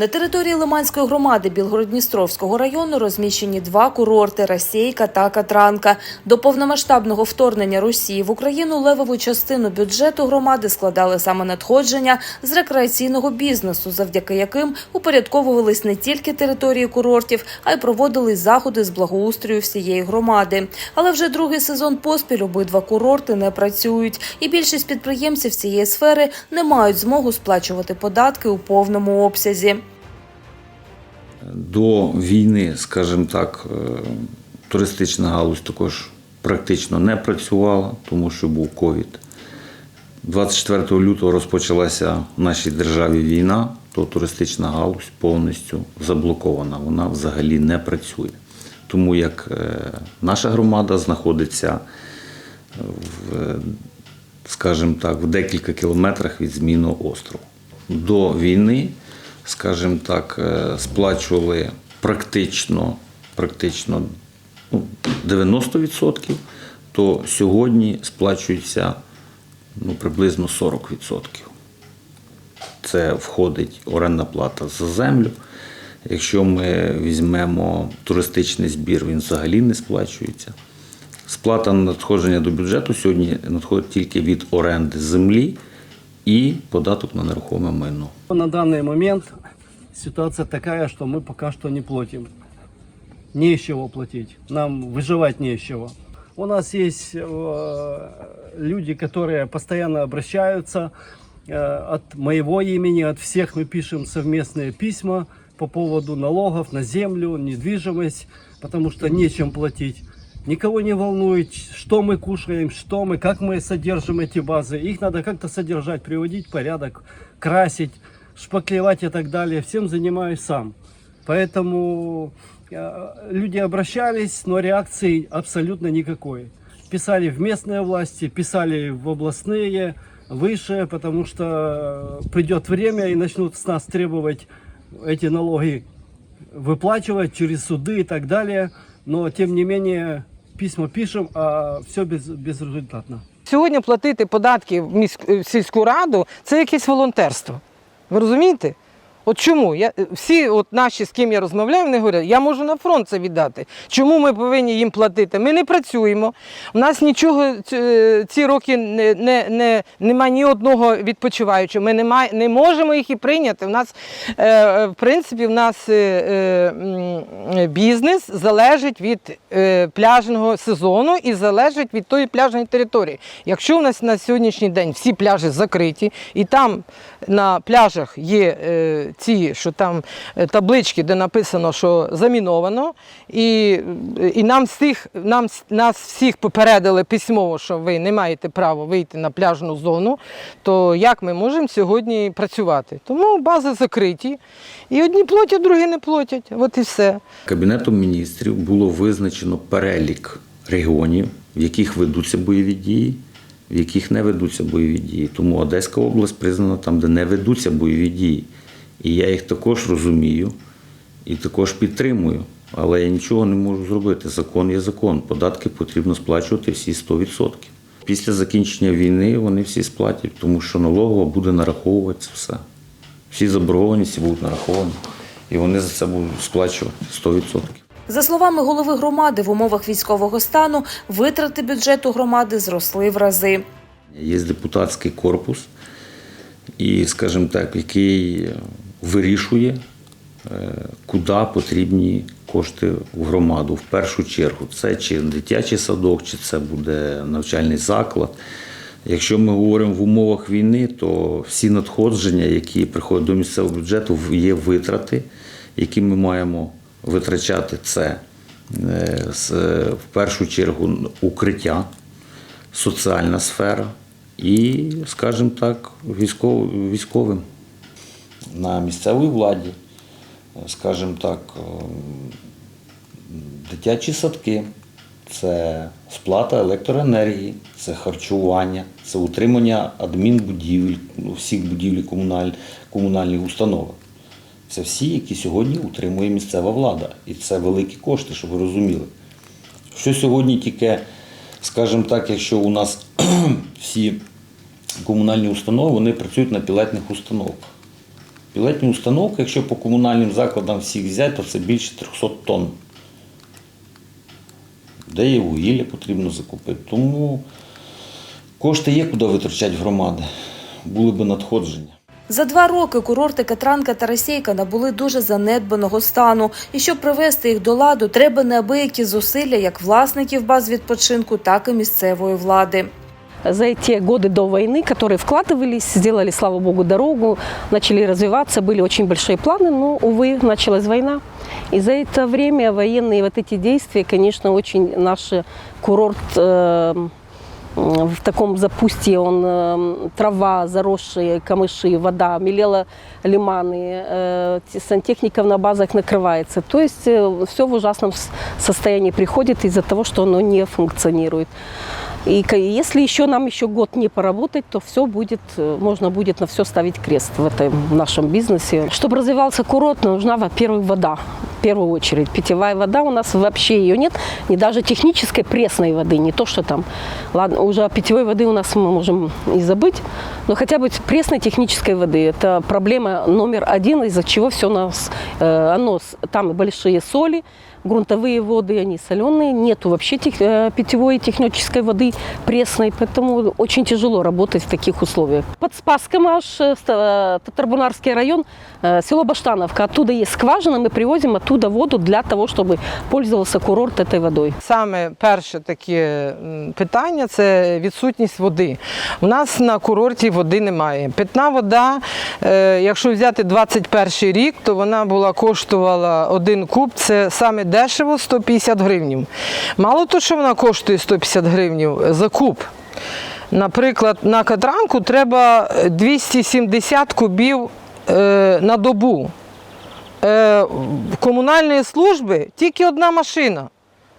На території Лиманської громади Білгород-Дністровського району розміщені два курорти Расійка та Катранка. До повномасштабного вторгнення Росії в Україну левову частину бюджету громади складали саме надходження з рекреаційного бізнесу, завдяки яким упорядковувались не тільки території курортів, а й проводились заходи з благоустрою всієї громади. Але вже другий сезон поспіль обидва курорти не працюють, і більшість підприємців цієї сфери не мають змогу сплачувати податки у повному обсязі. До війни, скажімо так, е, туристична галузь також практично не працювала, тому що був ковід. 24 лютого розпочалася в нашій державі війна, то туристична галузь повністю заблокована. Вона взагалі не працює. Тому як е, наша громада знаходиться в, е, скажімо так, в декілька кілометрах від змінного острову. До війни, скажімо так, е, сплачували практично, практично ну, 90%, то сьогодні сплачується ну, приблизно 40%. Це входить орендна плата за землю. Якщо ми візьмемо туристичний збір, він взагалі не сплачується. Сплата надходження до бюджету сьогодні надходить тільки від оренди землі і податок на нерухоме майно. На данный момент ситуация такая, что мы пока что не платим. Не из чего платить. Нам выживать не из чего. У нас э, люди, которые постоянно обращаются от моего имени, от всех мы пишем совместные письма по поводу налогов на землю, недвижимость, потому что нечем платить. Никого не волнует, что мы кушаем, что мы, как мы содержим эти базы. Их надо как-то содержать, приводить в порядок, красить, шпаклевать и так далее. Всем занимаюсь сам. Поэтому э, люди обращались, но реакции абсолютно никакой. Писали в местные власти, писали в областные, выше, потому что придет время и начнут с нас требовать эти налоги выплачивать через суды и так далее. Но тем не менее письма пишем, а все без, безрезультатно. Сьогодні платити податки в міську в сільську раду це якесь волонтерство. Ви розумієте? От чому? Я, всі от наші, з ким я розмовляю, вони говорять, я можу на фронт це віддати. Чому ми повинні їм платити? Ми не працюємо. У нас нічого ці роки не, не, не, немає ні одного відпочиваючого. Ми не, має, не можемо їх і прийняти. У нас, е, в принципі, в нас е, е, бізнес залежить від е, пляжного сезону і залежить від тої пляжної території. Якщо у нас на сьогоднішній день всі пляжі закриті, і там на пляжах є е, ці, що там е, таблички, де написано, що заміновано, і, і нам, всіх, нам нас всіх попередили письмово, що ви не маєте права вийти на пляжну зону, то як ми можемо сьогодні працювати? Тому бази закриті, і одні платять, другі не платять. От і все. Кабінетом міністрів було визначено перелік регіонів, в яких ведуться бойові дії, в яких не ведуться бойові дії. Тому Одеська область признана там, де не ведуться бойові дії. І я їх також розумію і також підтримую. Але я нічого не можу зробити. Закон є закон. Податки потрібно сплачувати всі 100%. Після закінчення війни вони всі сплатять, тому що налогова буде нараховувати це все. Всі заборгованості будуть нараховані, і вони за це будуть сплачувати 100%. За словами голови громади, в умовах військового стану витрати бюджету громади зросли в рази. Є депутатський корпус, і, скажімо так, який вирішує, е, куди потрібні кошти в громаду. В першу чергу, це чи дитячий садок, чи це буде навчальний заклад. Якщо ми говоримо в умовах війни, то всі надходження, які приходять до місцевого бюджету, є витрати, які ми маємо витрачати. Це е, в першу чергу укриття, соціальна сфера і, скажімо так, військовим на місцевій владі, скажімо так, ем, дитячі садки, це сплата електроенергії, це харчування, це утримання адмінбудівель, ну, всіх будівель комуналь, комунальних установ. Це всі, які сьогодні утримує місцева влада. І це великі кошти, щоб ви розуміли. Що сьогодні тільки, скажімо так, якщо у нас всі комунальні установи вони працюють на пілетних установках. Пілетні установки, якщо по комунальним закладам всіх взяти, то це більше 300 тонн. Де є вугілля, потрібно закупити. Тому кошти є куди витрачати громади. Були би надходження. За два роки курорти Катранка та Російка набули дуже занедбаного стану. І щоб привести їх до ладу, треба неабиякі зусилля як власників баз відпочинку, так і місцевої влади. за эти годы до войны, которые вкладывались, сделали, слава богу, дорогу, начали развиваться, были очень большие планы, но, увы, началась война. И за это время военные вот эти действия, конечно, очень наш курорт э, в таком запустье, он э, трава, заросшие камыши, вода, мелела лиманы, э, те- сантехника на базах накрывается. То есть все в ужасном с- состоянии приходит из-за того, что оно не функционирует. И ка- если еще нам еще год не поработать, то все будет, э, можно будет на все ставить крест в этом нашем бизнесе. Чтобы развивался курорт, нужна, во-первых, вода. В первую очередь. Питьевая вода у нас вообще ее нет. Не даже технической пресной воды. Не то, что там. Ладно, уже о питьевой воды у нас мы можем и забыть. Но хотя бы пресной технической воды. Это проблема номер один, из-за чего все у нас, э, оно, с- там большие соли, грунтовые воды, они соленые, нету вообще тех- э, питьевой технической воды пресной, поэтому очень тяжело работать в таких условиях. Под Спаском аж э, ста- э, Татарбунарский район, э, село Баштановка, оттуда есть скважина, мы привозим оттуда воду для того, чтобы пользовался курорт этой водой. Саме перше таке м, питання це відсутність води. У нас на курорті води немає. Питна вода, е, якщо взяти 21 рік, то вона була коштувала один куб, це саме дешево 150 гривнів. Мало того, що вона коштує 150 гривнів за куб. Наприклад, на катранку треба 270 кубів е, на добу. Е, комунальної служби тільки одна машина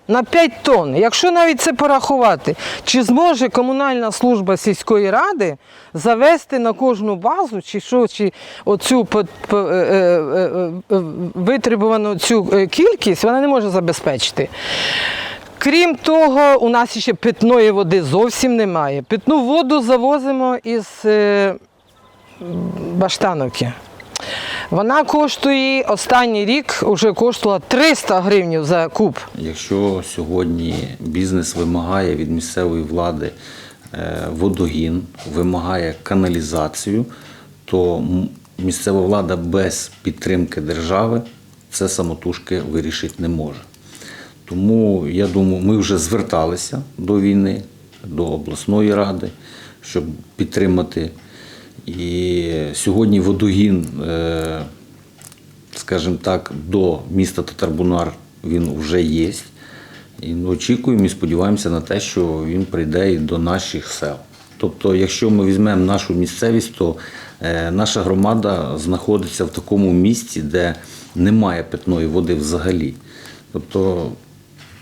на 5 тонн. Якщо навіть це порахувати, чи зможе комунальна служба сільської ради завести на кожну базу, чи що, чи оцю е, е, е, витребувану цю кількість, вона не може забезпечити. Крім того, у нас ще питної води зовсім немає. Питну воду завозимо із Баштановки. Вона коштує останній рік вже коштувала 300 гривень за куб. Якщо сьогодні бізнес вимагає від місцевої влади е, водогін, вимагає каналізацію, то місцева влада без підтримки держави це самотужки вирішити не може. Тому я думаю, ми вже зверталися до війни, до обласної ради, щоб підтримати. І сьогодні водогін, е, скажімо так, до міста Татарбунар він вже є. І очікуємо і сподіваємося на те, що він прийде і до наших сел. Тобто, якщо ми візьмемо нашу місцевість, то е, наша громада знаходиться в такому місці, де немає питної води взагалі. Тобто,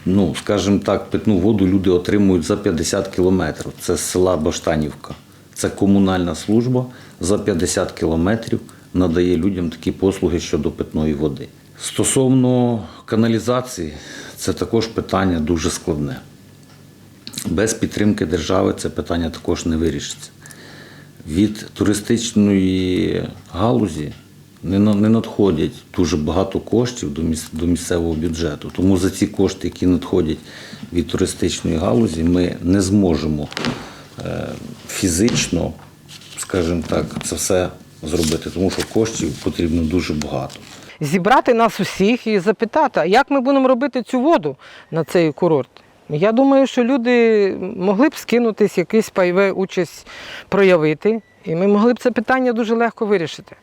ну, скажімо так, питну воду люди отримують за 50 кілометрів. Це з села Баштанівка. Це комунальна служба за 50 кілометрів надає людям такі послуги щодо питної води. Стосовно каналізації, це також питання дуже складне. Без підтримки держави це питання також не вирішиться. Від туристичної галузі не надходять дуже багато коштів до місцевого бюджету. Тому за ці кошти, які надходять від туристичної галузі, ми не зможемо фізично, скажімо так, це все зробити, тому що коштів потрібно дуже багато. Зібрати нас усіх і запитати, а як ми будемо робити цю воду на цей курорт. Я думаю, що люди могли б скинутись, якийсь пайове участь проявити, і ми могли б це питання дуже легко вирішити.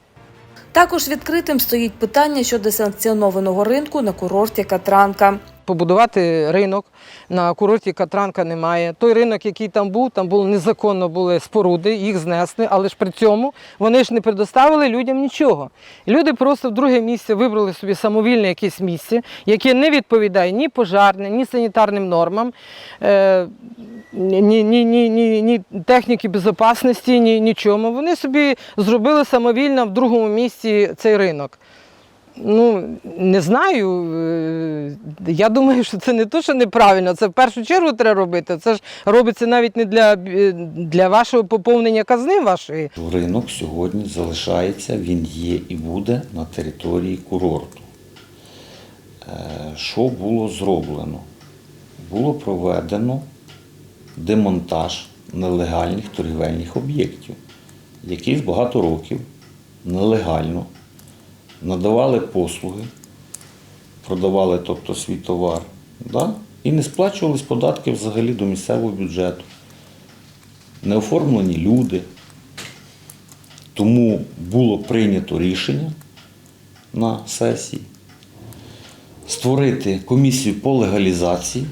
Також відкритим стоїть питання щодо санкціонованого ринку на курорті Катранка. Побудувати ринок. На курорті Катранка немає. Той ринок, який там був, там було незаконно були споруди, їх знесли, але ж при цьому вони ж не предоставили людям нічого. Люди просто в друге місце вибрали собі самовільне якесь місце, яке не відповідає ні пожарним, ні санітарним нормам. Е, ні, ні, ні, ні, ні, ні техніки безпечності, ні нічому. Вони собі зробили самовільно в другому місці цей ринок. Ну, не знаю. е, Я думаю, що це не то, що неправильно. Це в першу чергу треба робити. Це ж робиться навіть не для, е, для вашого поповнення казни вашої. Ринок сьогодні залишається, він є і буде на території курорту. Е, Що було зроблено? Було проведено демонтаж нелегальних торгівельних об'єктів, які з багато років нелегально надавали послуги, продавали тобто свій товар, да? і не сплачувались податки взагалі до місцевого бюджету. Неоформлені люди. Тому було прийнято рішення на сесії створити комісію по легалізації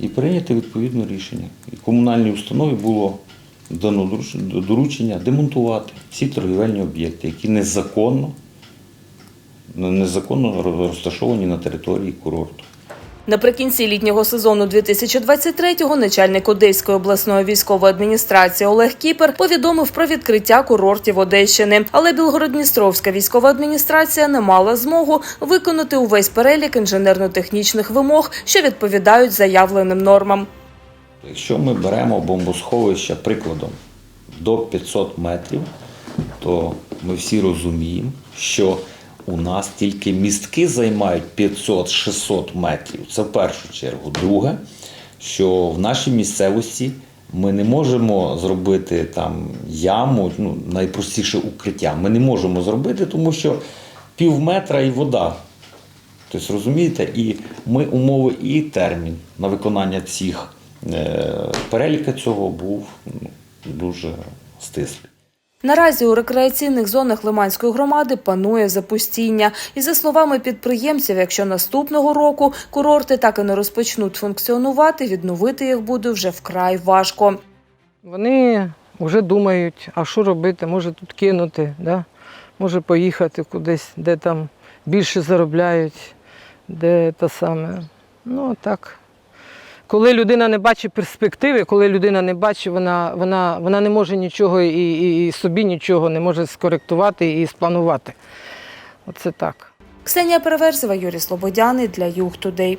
і прийняти відповідне рішення. І комунальній установі було дано доручення демонтувати всі торгівельні об'єкти, які незаконно, незаконно розташовані на території курорту. Наприкінці літнього сезону 2023-го начальник Одеської обласної військової адміністрації Олег Кіпер повідомив про відкриття курортів Одещини. Але Білгород-Дністровська військова адміністрація не мала змогу виконати увесь перелік інженерно-технічних вимог, що відповідають заявленим нормам. Якщо ми беремо бомбосховище прикладом до 500 метрів, то ми всі розуміємо, що у нас тільки містки займають 500-600 метрів. Це в першу чергу. Друге, що в нашій місцевості ми не можемо зробити там яму, ну, найпростіше укриття. Ми не можемо зробити, тому що пів метра і вода. Тобто, розумієте, і ми умови і термін на виконання цих е, переліка цього був ну, дуже стислий. Наразі у рекреаційних зонах Лиманської громади панує запустіння. І за словами підприємців, якщо наступного року курорти так і не розпочнуть функціонувати, відновити їх буде вже вкрай важко. Вони вже думають, а що робити, може тут кинути, да? може поїхати кудись, де там більше заробляють, де те саме. Ну так. Коли людина не бачить перспективи, коли людина не бачить, вона, вона, вона не може нічого і, і, і собі нічого не може скоректувати і спланувати. Оце так. Ксенія Переверзева, Юрій Слободяний для Юг Тудей.